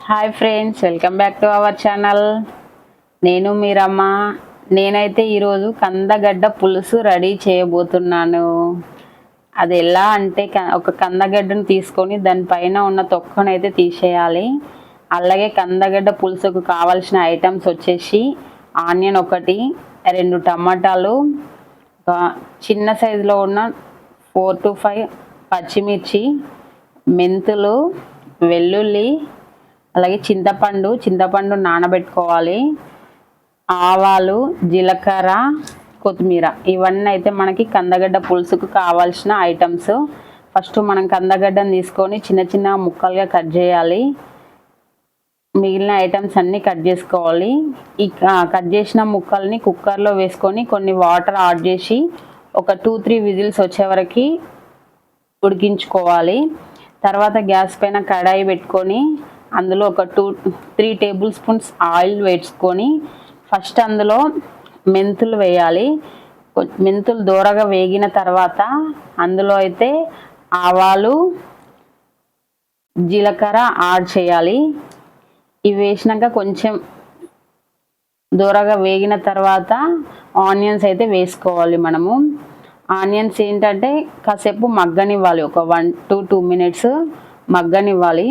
Hi friends welcome back to our channel నేను మీరమ్మ. నేనైతే ఈరోజు కందగడ్డ పులుసు రెడీ చేయబోతున్నాను. అది ఎలా అంటే క- ఒక కందగడ్డను తీసుకొని దానిపైన ఉన్న తొక్కను అయితే తీసేయాలి. అలాగే కందగడ్డ పులుసుకు కావాల్సిన ఐటమ్స్ వచ్చేసి ఆనియన్ ఒకటి రెండు టమాటాలు చిన్న సైజులో ఉన్న ఫోర్ టు ఫైవ్ పచ్చిమిర్చి మెంతులు వెల్లుల్లి అలాగే చింతపండు చింతపండు నానబెట్టుకోవాలి. ఆవాలు జీలకర్ర కొత్తిమీర. ఇవన్నీ అయితే మనకి కందగడ్డ పులుసుకు కావాల్సిన ఐటమ్స్. ఫస్ట్ మనం కందగడ్డను తీసుకొని చిన్న చిన్న ముక్కలుగా కట్ చేయాలి. మిగిలిన ఐటమ్స్ అన్నీ కట్ చేసుకోవాలి. ఈ కట్ చేసిన ముక్కల్ని కుక్కర్లో వేసుకొని కొన్ని వాటర్ యాడ్ చేసి ఒక టూ త్రీ విజిల్స్ వచ్చే వరకు ఉడికించుకోవాలి. తర్వాత గ్యాస్ పైన కడాయి పెట్టుకొని అందులో ఒక two three tablespoons oil వేసుకొని ఫస్ట్ అందులో మెంతులు వేయాలి. మెంతులు దూరగా వేగిన తర్వాత అందులో అయితే ఆవాలు జీలకర్ర యాడ్ చేయాలి. ఇవి వేసినాక కొంచెం దూరగా వేగిన తర్వాత ఆనియన్స్ అయితే వేసుకోవాలి మనము. ఆనియన్స్ ఏంటంటే కాసేపు మగ్గనివ్వాలి. ఒక వన్ టు టూ మినిట్స్ మగ్గనివ్వాలి.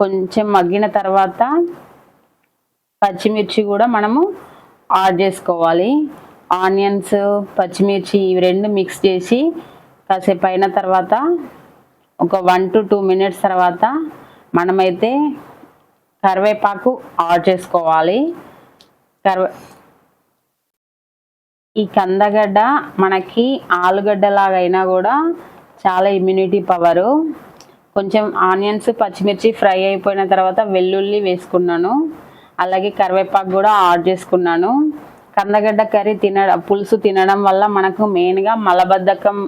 కొంచెం మగ్గిన తర్వాత పచ్చిమిర్చి కూడా మనము యాడ్ చేసుకోవాలి. ఆనియన్స్ పచ్చిమిర్చి ఇవి రెండు మిక్స్ చేసి కాసేపు అయిన తర్వాత ఒక వన్ టు టూ మినిట్స్ తర్వాత మనమైతే కరివేపాకు యాడ్ చేసుకోవాలి. కరివే ఈ కందగడ్డ మనకి ఆలుగడ్డలాగా అయినా కూడా చాలా ఇమ్యూనిటీ పవరు కొంచెం ఆనియన్స్ పచ్చిమిర్చి ఫ్రై అయిపోయిన తర్వాత వెల్లుల్లి వేసుకున్నాను. అలాగే కరివేపాకు కూడా యాడ్ చేసుకున్నాను. కందగడ్డ కర్రీ తినడం పులుసు తినడం వల్ల మనకు మెయిన్గా మలబద్ధకం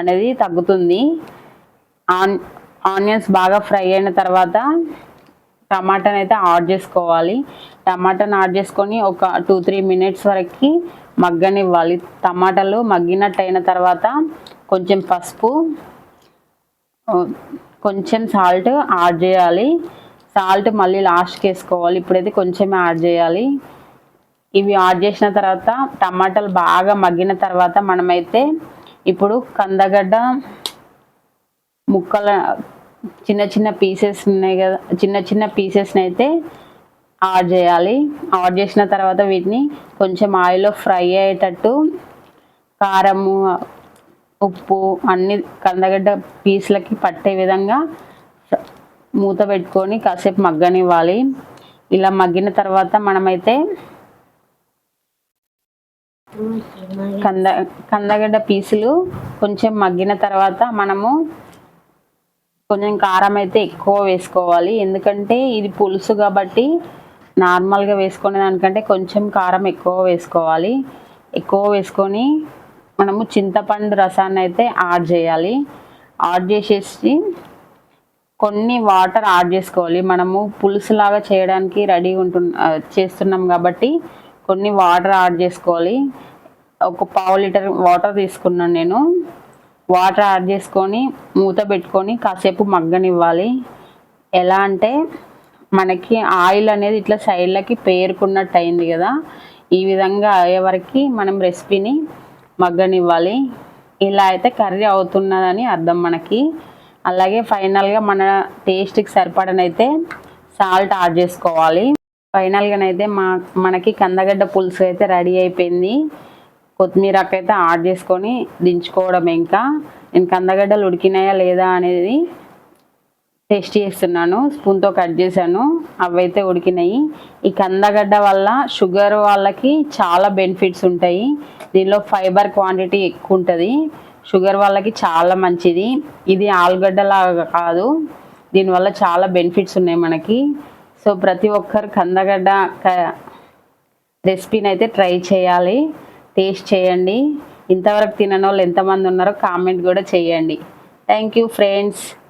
అనేది తగ్గుతుంది. ఆన్ ఆనియన్స్ బాగా ఫ్రై అయిన తర్వాత టమాటాని అయితే యాడ్ చేసుకోవాలి. టమాటాని యాడ్ చేసుకొని ఒక టూ త్రీ మినిట్స్ వరకు మగ్గనివ్వాలి. టమాటాలు మగ్గినట్టు అయిన తర్వాత కొంచెం పసుపు కొంచెం సాల్ట్ యాడ్ చేయాలి. సాల్ట్ మళ్ళీ లాస్ట్కి వేసుకోవాలి. ఇప్పుడైతే కొంచెం యాడ్ చేయాలి. ఇవి యాడ్ చేసిన తర్వాత టమాటాలు బాగా మగ్గిన తర్వాత మనమైతే ఇప్పుడు కందగడ్డ ముక్కల చిన్న చిన్న పీసెస్ ఉన్నాయి కదా చిన్న చిన్న పీసెస్ని అయితే యాడ్ చేయాలి. యాడ్ చేసిన తర్వాత వీటిని కొంచెం ఆయిల్లో ఫ్రై అయ్యేటట్టు కారము ఉప్పు అన్ని కందగడ్డ పీసులకి పట్టే విధంగా మూత పెట్టుకొని కాసేపు మగ్గనివ్వాలి. ఇలా మగ్గిన తర్వాత మనమైతే కంద కందగడ్డ పీసులు కొంచెం మగ్గిన తర్వాత మనము కొంచెం కారం అయితే ఎక్కువ వేసుకోవాలి. ఎందుకంటే ఇది పులుసు కాబట్టి నార్మల్గా వేసుకునే దానికంటే కొంచెం కారం ఎక్కువ వేసుకోవాలి. ఎక్కువ వేసుకొని మనము చింతపండు రసాన్ని అయితే యాడ్ చేయాలి. యాడ్ చేసేసి కొన్ని వాటర్ యాడ్ చేసుకోవాలి. మనము పులుసులాగా చేయడానికి రెడీ ఉంటున్న చేస్తున్నాం కాబట్టి కొన్ని వాటర్ యాడ్ చేసుకోవాలి. ఒక పావు లీటర్ వాటర్ తీసుకున్నాను నేను. వాటర్ యాడ్ చేసుకొని మూత పెట్టుకొని కాసేపు మగ్గనివ్వాలి. ఎలా అంటే మనకి ఆయిల్ అనేది ఇట్లా సైడ్లకి పేరుకున్నట్టు అయింది కదా. ఈ విధంగా అయ్యేవరకు మనం రెసిపీని మగ్గనివ్వాలి. ఇలా అయితే కర్రీ అవుతున్నదని అర్థం మనకి. అలాగే ఫైనల్గా మన టేస్ట్కి సరిపడనైతే సాల్ట్ యాడ్ చేసుకోవాలి. ఫైనల్గానైతే మా మనకి కందగడ్డ పులుసు అయితే రెడీ అయిపోయింది. కొత్తిమీరకు అయితే యాడ్ చేసుకొని దించుకోవడం ఇంకా. నేను కందగడ్డలు ఉడికినాయా లేదా అనేది టేస్ట్ చేస్తున్నాను స్పూన్తో కట్ చేశాను అవైతే ఉడికినాయి. ఈ కందగడ్డ వల్ల షుగర్ వాళ్ళకి చాలా బెనిఫిట్స్ ఉంటాయి. దీనిలో ఫైబర్ క్వాంటిటీ ఎక్కువ ఉంటుంది. షుగర్ వాళ్ళకి చాలా మంచిది. ఇది ఆలుగడ్డలాగా కాదు. దీనివల్ల చాలా బెనిఫిట్స్ ఉన్నాయి మనకి. సో ప్రతి ఒక్కరు కందగడ్డ క- రెసిపీని అయితే ట్రై చేయాలి. టేస్ట్ చేయండి. ఇంతవరకు తినని వాళ్ళు ఎంతమంది ఉన్నారో కామెంట్ కూడా చేయండి. Thank you friends.